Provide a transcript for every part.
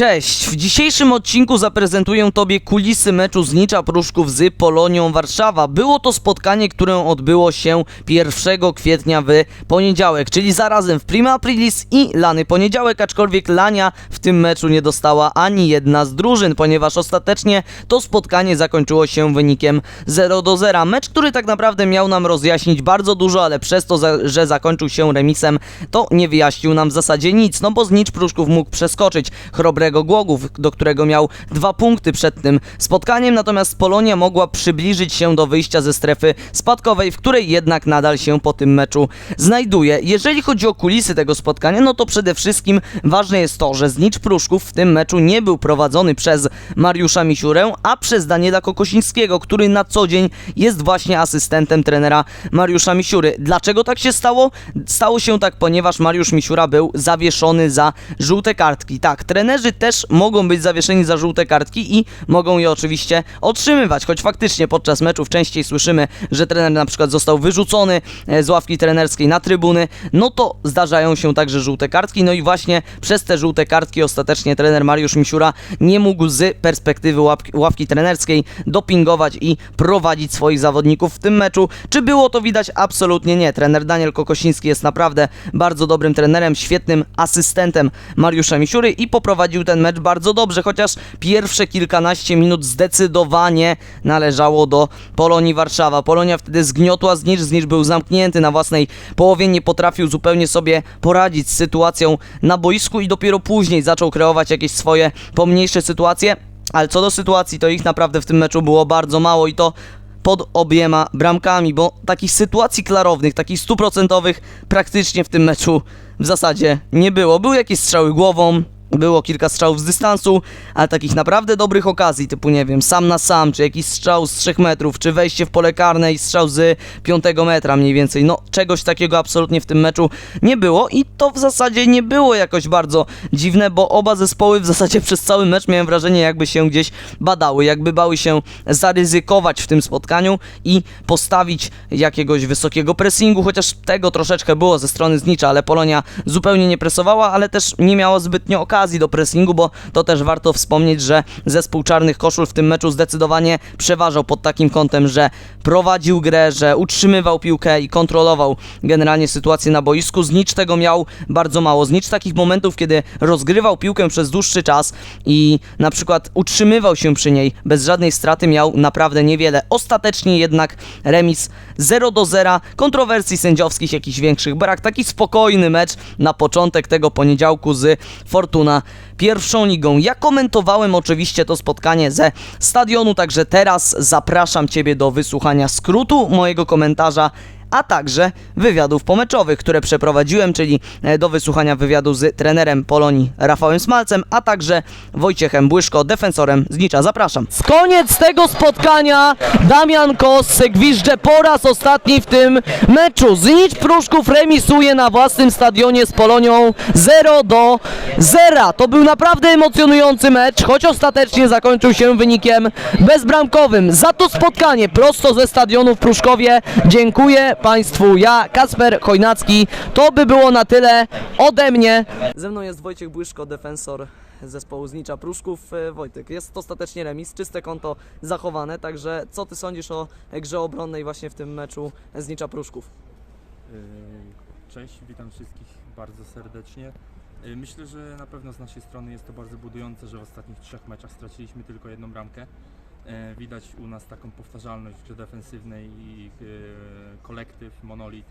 Cześć! W dzisiejszym odcinku zaprezentuję Tobie kulisy meczu Znicza Pruszków z Polonią Warszawa. Było to spotkanie, które odbyło się 1 kwietnia w poniedziałek, czyli zarazem w Prima Aprilis i lany poniedziałek, aczkolwiek Lania w tym meczu nie dostała ani jedna z drużyn, ponieważ ostatecznie to spotkanie zakończyło się wynikiem 0 do 0. Mecz, który tak naprawdę miał nam rozjaśnić bardzo dużo, ale przez to, że zakończył się remisem, to nie wyjaśnił nam w zasadzie nic, no bo Znicz Pruszków mógł przeskoczyć chrobrego Głogów, do którego miał dwa punkty przed tym spotkaniem, natomiast Polonia mogła przybliżyć się do wyjścia ze strefy spadkowej, w której jednak nadal się po tym meczu znajduje. Jeżeli chodzi o kulisy tego spotkania, no to przede wszystkim ważne jest to, że Znicz Pruszków w tym meczu nie był prowadzony przez Mariusza Misiurę, a przez Daniela Kokosińskiego, który na co dzień jest właśnie asystentem trenera Mariusza Misiury. Dlaczego tak się stało? Stało się tak, ponieważ Mariusz Misiura był zawieszony za żółte kartki. Tak, trenerzy też mogą być zawieszeni za żółte kartki i mogą je oczywiście otrzymywać, choć faktycznie podczas meczów częściej słyszymy, że trener na przykład został wyrzucony e, z ławki trenerskiej na trybuny, no to zdarzają się także żółte kartki, no i właśnie przez te żółte kartki ostatecznie trener Mariusz Misiura nie mógł z perspektywy łapki, ławki trenerskiej dopingować i prowadzić swoich zawodników w tym meczu. Czy było to widać? Absolutnie nie. Trener Daniel Kokosiński jest naprawdę bardzo dobrym trenerem, świetnym asystentem Mariusza Misiury i poprowadził ten mecz bardzo dobrze, chociaż pierwsze kilkanaście minut zdecydowanie należało do Polonii Warszawa. Polonia wtedy zgniotła Znicz, Znicz był zamknięty na własnej połowie, nie potrafił zupełnie sobie poradzić z sytuacją na boisku i dopiero później zaczął kreować jakieś swoje pomniejsze sytuacje. Ale co do sytuacji, to ich naprawdę w tym meczu było bardzo mało i to pod obiema bramkami, bo takich sytuacji klarownych, takich stuprocentowych praktycznie w tym meczu w zasadzie nie było. Były jakieś strzały głową, było kilka strzałów z dystansu, ale takich naprawdę dobrych okazji, typu nie wiem, sam na sam, czy jakiś strzał z 3 metrów, czy wejście w pole karne i strzał z 5 metra mniej więcej. No, czegoś takiego absolutnie w tym meczu nie było i to w zasadzie nie było jakoś bardzo dziwne, bo oba zespoły w zasadzie przez cały mecz miałem wrażenie, jakby się gdzieś badały, jakby bały się zaryzykować w tym spotkaniu i postawić jakiegoś wysokiego pressingu, chociaż tego troszeczkę było ze strony Znicza, ale Polonia zupełnie nie presowała, ale też nie miała zbytnio okazji do pressingu, bo to też warto wspomnieć, że zespół Czarnych Koszul w tym meczu zdecydowanie przeważał pod takim kątem, że prowadził grę, że utrzymywał piłkę i kontrolował generalnie sytuację na boisku. Znicz tego miał bardzo mało. Znicz takich momentów, kiedy rozgrywał piłkę przez dłuższy czas i na przykład utrzymywał się przy niej bez żadnej straty miał naprawdę niewiele. Ostatecznie jednak remis 0 do 0, kontrowersji sędziowskich jakichś większych brak. Taki spokojny mecz na początek tego poniedziałku z Fortuna pierwszą ligą. Ja komentowałem oczywiście to spotkanie ze stadionu, także teraz zapraszam Ciebie do wysłuchania skrótu mojego komentarza a także wywiadów pomeczowych, które przeprowadziłem, czyli e, do wysłuchania wywiadu z trenerem Polonii Rafałem Smalcem, a także Wojciechem Błyszko, defensorem Znicza. Zapraszam. Koniec tego spotkania Damian Kos gwizdże po raz ostatni w tym meczu. Znicz Pruszków remisuje na własnym stadionie z Polonią 0 do 0. To był naprawdę emocjonujący mecz, choć ostatecznie zakończył się wynikiem bezbramkowym. Za to spotkanie prosto ze stadionu w Pruszkowie dziękuję Państwu. Ja, Kasper Chojnacki. To by było na tyle ode mnie. Ze mną jest Wojciech Błyszko, defensor zespołu Znicza Pruszków. E, Wojtek, jest ostatecznie remis, czyste konto zachowane, także co Ty sądzisz o grze obronnej właśnie w tym meczu Znicza Pruszków? Yy, Cześć, witam wszystkich bardzo serdecznie. Yy, Myślę, że na pewno z naszej strony jest to bardzo budujące, że w ostatnich trzech meczach straciliśmy tylko jedną bramkę. Yy, Widać u nas taką powtarzalność w defensywnej i yy, kolektyw, monolit,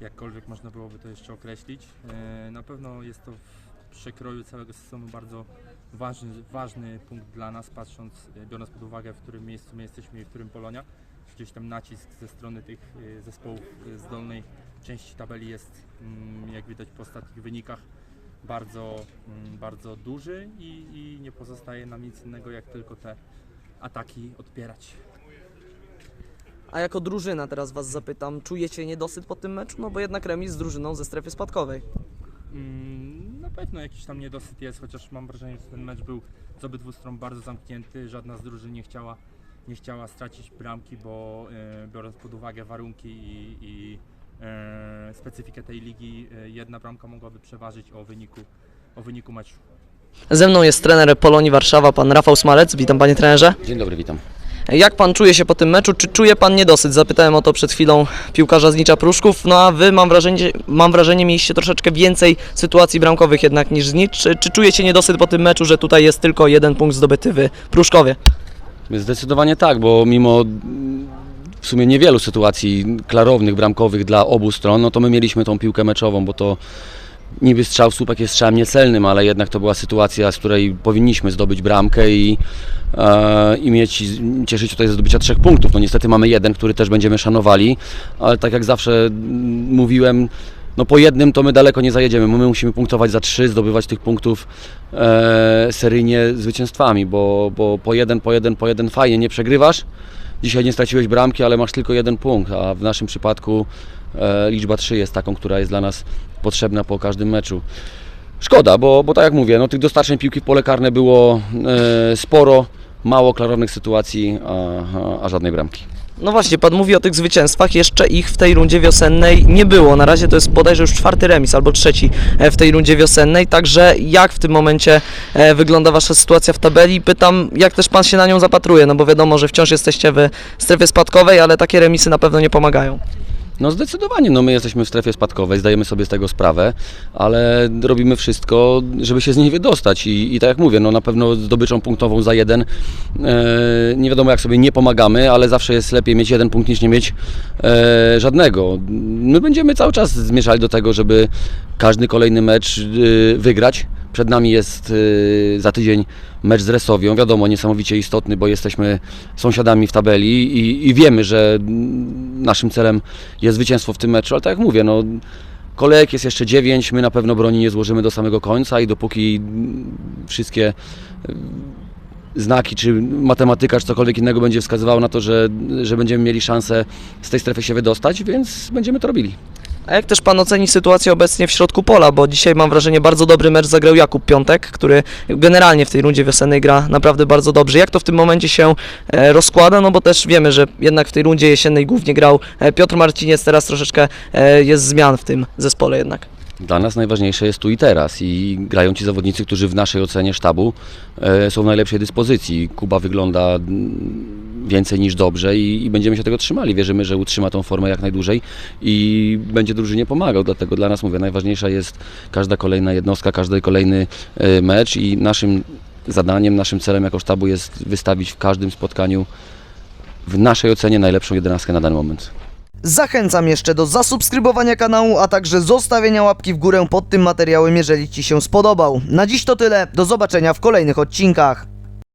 jakkolwiek można byłoby to jeszcze określić. Yy, Na pewno jest to w przekroju całego sezonu bardzo ważny, ważny punkt dla nas, patrząc, biorąc pod uwagę, w którym miejscu my jesteśmy i w którym Polonia. Gdzieś tam nacisk ze strony tych zespołów z dolnej części tabeli jest, mm, jak widać po ostatnich wynikach, bardzo, mm, bardzo duży i, i nie pozostaje nam nic innego, jak tylko te ataki odpierać. A jako drużyna teraz Was zapytam, czujecie niedosyt po tym meczu? No bo jednak remis z drużyną ze strefy spadkowej. Mm, Na pewno jakiś tam niedosyt jest, chociaż mam wrażenie, że ten mecz był z obydwu stron bardzo zamknięty. Żadna z drużyn nie chciała, nie chciała stracić bramki, bo e, biorąc pod uwagę warunki i, i e, specyfikę tej ligi, e, jedna bramka mogłaby przeważyć o wyniku, o wyniku meczu. Ze mną jest trener Polonii Warszawa, pan Rafał Smalec. Witam panie trenerze. Dzień dobry, witam. Jak pan czuje się po tym meczu? Czy czuje pan niedosyt? Zapytałem o to przed chwilą piłkarza z Nicza Pruszków, no a wy mam wrażenie, mam wrażenie mieliście troszeczkę więcej sytuacji bramkowych jednak niż z Nicz. Czy, czy czujecie niedosyt po tym meczu, że tutaj jest tylko jeden punkt zdobyty w Pruszkowie? Zdecydowanie tak, bo mimo mm, w sumie niewielu sytuacji klarownych, bramkowych dla obu stron, no to my mieliśmy tą piłkę meczową, bo to niby strzał słupek jest strzałem niecelnym, ale jednak to była sytuacja, z której powinniśmy zdobyć bramkę i, e, i mieć, cieszyć się tutaj ze zdobycia trzech punktów. No niestety mamy jeden, który też będziemy szanowali, ale tak jak zawsze mm, mówiłem, no po jednym to my daleko nie zajedziemy. My musimy punktować za trzy, zdobywać tych punktów e, seryjnie zwycięstwami, bo, bo po jeden, po jeden, po jeden fajnie nie przegrywasz. Dzisiaj nie straciłeś bramki, ale masz tylko jeden punkt, a w naszym przypadku e, liczba 3 jest taką, która jest dla nas potrzebna po każdym meczu. Szkoda, bo, bo tak jak mówię, no, tych dostarczeń piłki w pole karne było e, sporo, mało klarownych sytuacji, a, a, a żadnej bramki. No właśnie, pan mówi o tych zwycięstwach, jeszcze ich w tej rundzie wiosennej nie było. Na razie to jest bodajże już czwarty remis albo trzeci e, w tej rundzie wiosennej, także jak w tym momencie e, wygląda wasza sytuacja w tabeli? Pytam, jak też pan się na nią zapatruje, no bo wiadomo, że wciąż jesteście w strefie spadkowej, ale takie remisy na pewno nie pomagają. No zdecydowanie, no my jesteśmy w strefie spadkowej, zdajemy sobie z tego sprawę, ale robimy wszystko, żeby się z niej wydostać i, i tak jak mówię, no na pewno zdobyczą punktową za jeden, e, nie wiadomo jak sobie nie pomagamy, ale zawsze jest lepiej mieć jeden punkt niż nie mieć e, żadnego. My będziemy cały czas zmierzali do tego, żeby każdy kolejny mecz e, wygrać. Przed nami jest e, za tydzień mecz z Resowią, wiadomo, niesamowicie istotny, bo jesteśmy sąsiadami w tabeli i, i wiemy, że naszym celem jest zwycięstwo w tym meczu, ale tak jak mówię, no, kolejek jest jeszcze 9, my na pewno broni nie złożymy do samego końca i dopóki wszystkie y, znaki, czy matematyka, czy cokolwiek innego będzie wskazywało na to, że, że będziemy mieli szansę z tej strefy się wydostać, więc będziemy to robili. A jak też pan oceni sytuację obecnie w środku pola, bo dzisiaj mam wrażenie bardzo dobry mecz zagrał Jakub Piątek, który generalnie w tej rundzie wiosennej gra naprawdę bardzo dobrze. Jak to w tym momencie się e, rozkłada? No bo też wiemy, że jednak w tej rundzie jesiennej głównie grał e, Piotr Marciniec, teraz troszeczkę e, jest zmian w tym zespole jednak. Dla nas najważniejsze jest tu i teraz i grają ci zawodnicy, którzy w naszej ocenie sztabu są w najlepszej dyspozycji. Kuba wygląda mm, więcej niż dobrze i, i będziemy się tego trzymali. Wierzymy, że utrzyma tą formę jak najdłużej i będzie drużynie pomagał. Dlatego dla nas, mówię, najważniejsza jest każda kolejna jednostka, każdy kolejny e, mecz i naszym zadaniem, naszym celem jako sztabu jest wystawić w każdym spotkaniu w naszej ocenie najlepszą jedenastkę na dany moment. Zachęcam jeszcze do zasubskrybowania kanału, a także zostawienia łapki w górę pod tym materiałem, jeżeli Ci się spodobał. Na dziś to tyle, do zobaczenia w kolejnych odcinkach.